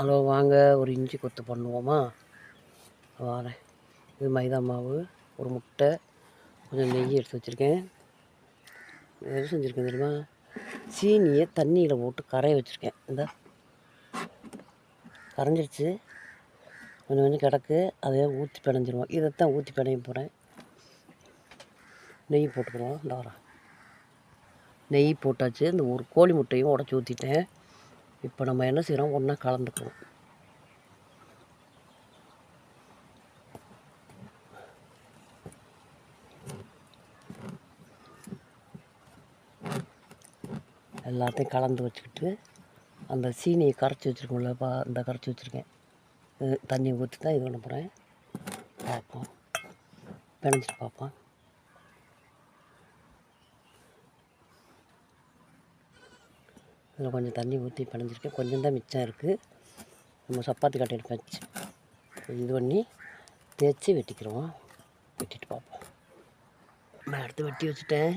Hello வாங்க. ஒரு இஞ்சி கொத்து பண்ணுவோமா? வாரேன். இது மைதா மாவு ஒரு முட்டை கொஞ்சம் நெய் எடுத்து வச்சுருக்கேன். எது செஞ்சுருக்கேன் தெரியுமா? சீனியை தண்ணியில் போட்டு கரைய வச்சுருக்கேன். இந்த. கரைஞ்சிருச்சு. கொஞ்சம் கொஞ்சம் கிடக்கு. அதை ஊற்றி பிணைஞ்சிருவோம். இதைத்தான் ஊற்றி பிணைய போகிறேன் நெய் போட்டுக்கிறோம். இந்த வரேன். நெய் போட்டாச்சு. இந்த ஒரு கோழி முட்டையும் உடச்சி ஊற்றிட்டேன் இப்போ நம்ம என்ன செய்கிறோம் ஒன்றா கலந்துக்கணும். எல்லாத்தையும் கலந்து வச்சுக்கிட்டு அந்த சீனியை கரைச்சி வச்சுருக்கோம்ல பா இந்த கரைச்சி வச்சுருக்கேன். இது தண்ணி ஊற்றி தான் இது பண்ண போகிறேன் பார்ப்போம். பிணைஞ்சிட்டு பார்ப்போம். இதில் கொஞ்சம் தண்ணி ஊற்றி பிணைஞ்சிருக்கேன். கொஞ்சம் தான் மிச்சம் இருக்குது நம்ம சப்பாத்தி கட்டையில் வச்சு இது பண்ணி தேய்ச்சி வெட்டிக்கிறோம். வெட்டிட்டு பார்ப்போம். நான் எடுத்து வெட்டி வச்சுட்டேன்.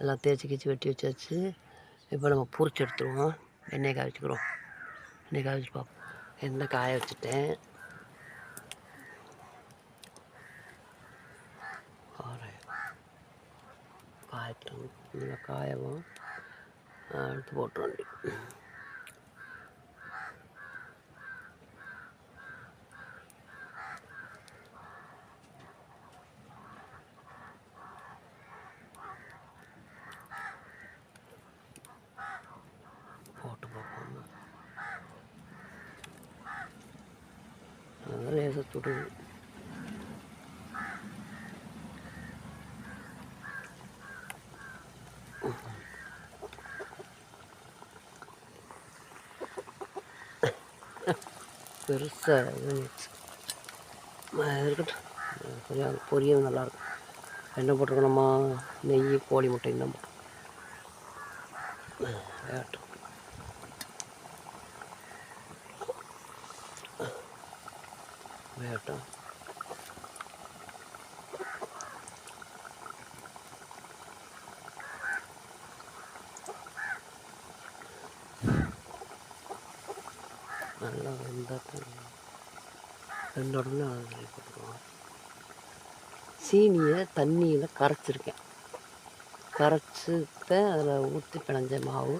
எல்லாம் தேய்ச்சி கீச்சி வெட்டி வச்சாச்சு. இப்போ நம்ம பூரிச்சு எடுத்துருவோம். எண்ணெய் காய வச்சுக்கிறோம். எண்ணெய் காய வச்சு பார்ப்போம். எண்ணெய் காய வச்சுட்டேன். காயட்டும். நல்லா காயவும். எடுத்து போட்டுற வேண்டி போட்டு பார்ப்போம் பெருசாக இருக்கட்டும். பொரியா அது பொரியல் நல்லாயிருக்கும் என்ன போட்டிருக்கணுமா? நெய் கோழி முட்டையும் தான் போட்டு. வேகட்டும் வேகட்டும் நல்லா வெந்தால் ரெண்டு உடனே போட்டுருவோம் சீனியை தண்ணியில் கரைச்சிருக்கேன். கரைச்சிட்டு அதில் ஊற்றி பிணைஞ்ச மாவு.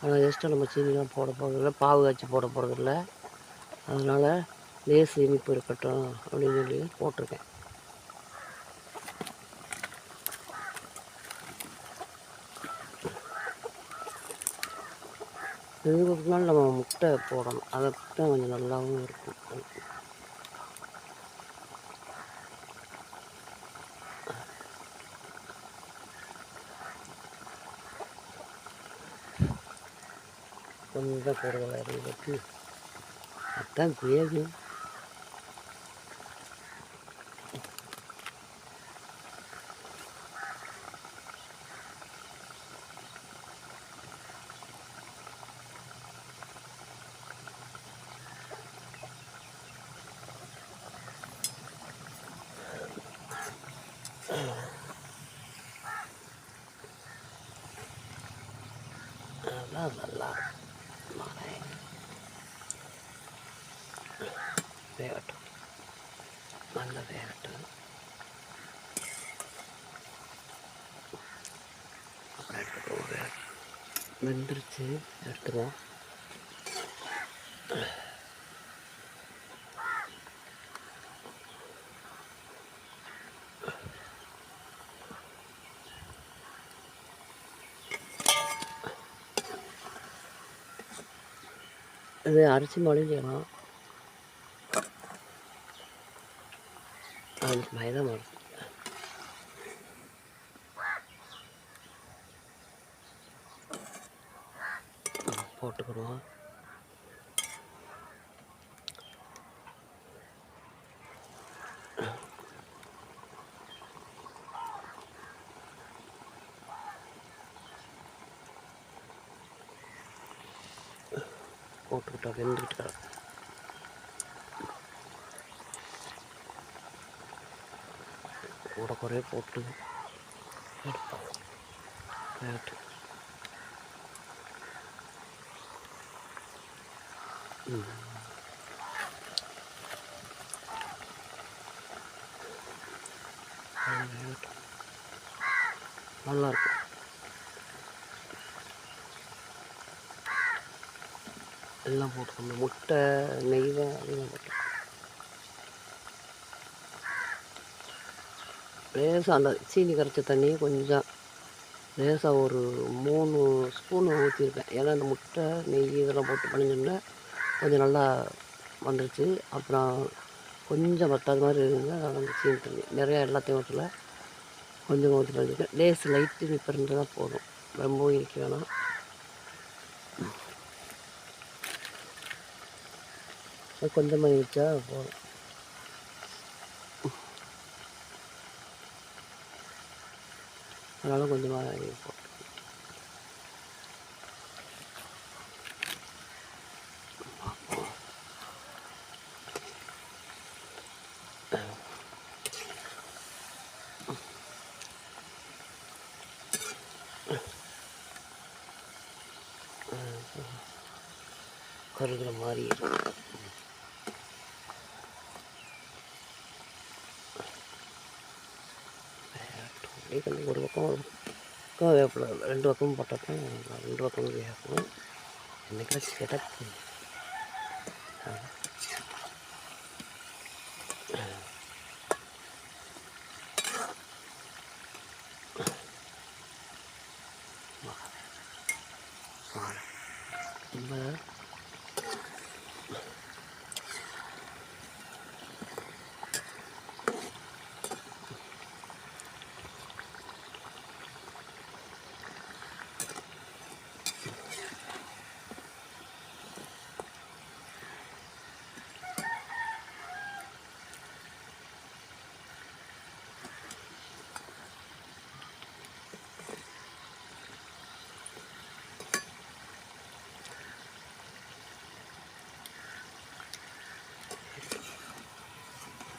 ஆனால் எக்ஸ்ட்ரா நம்ம சீனிலாம் போட போகிறதில்ல பாவு காய்ச்சி போட போகிறதில்ல அதனால் லேஸ் இனிப்பு இருக்கட்டும் அப்படின்னு சொல்லி போட்டிருக்கேன். இதுக்கு முன்னால் நம்ம முட்டை போடணும். அதை தான் கொஞ்சம் நல்லாவும் இருக்கும். கொஞ்சம் கூடுதலாக இருக்கு அதுதான் பேசும் அதெல்லாம் நல்லா மாலை வேகட்டும் நல்லா வேகட்டும் அப்புறம் எடுத்துக்குவோம் வேக வெந்துருச்சு. எடுத்துருவோம். இது அரிசி மாலையும் செய்யலாம் மைதா மாவு போட்டுக்கிடுவோம். പോട്ട് കിട്ടാതെ എന്ത് കിട്ടാതെ കൂടെ കുറേ പോട്ട് എടുത്തു நல்லா இருக்கும் எல்லாம் போட்டுக்கணும் முட்டை நெய் தான் அதெல்லாம் போட்டுக்கணும் லேசாக அந்த சீனி கரைச்ச தண்ணியை கொஞ்சம் லேசாக ஒரு மூணு ஸ்பூன் ஊற்றிருப்பேன் ஏன்னா அந்த முட்டை நெய் இதெல்லாம் போட்டு பண்ணிஞ்சோம்னா கொஞ்சம் நல்லா வந்துருச்சு. அப்புறம் கொஞ்சம் பத்தாத மாதிரி இருந்தால் அந்த சீனி தண்ணி. நிறையா எல்லாத்தையும் ஊற்றல கொஞ்சம் ஊற்றி வச்சுருக்கேன் லேஸ் லைட்டு இப்போ தான் போதும். ரொம்பவும் இனிக்க வேணாம் அது கொஞ்சமாக வச்சா போதும். அதனால் கொஞ்சமாக இருப்போம் கருகிற மாதிரி இருக்கும் அப்படியே கொஞ்சம் ஒரு பக்கம் ஒரு பக்கம் வேப்பில ரெண்டு பக்கமும் போட்டப்போ ரெண்டு பக்கமும் வேகணும் என்னைக்காச்சும் கிடக்கு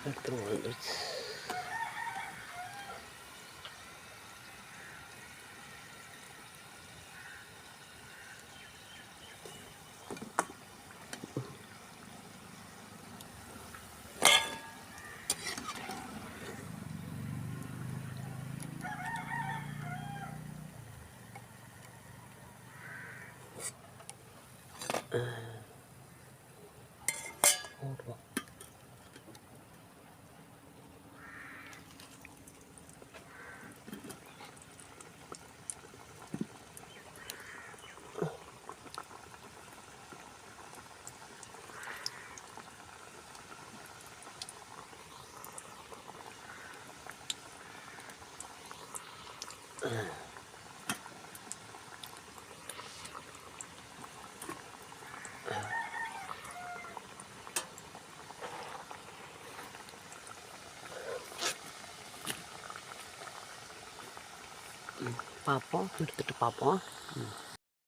எடுத்துருவோம் வந்துருச்சு போடுவோம் பார்ப்போம் எடுத்துகிட்டு பார்ப்போம். ம்.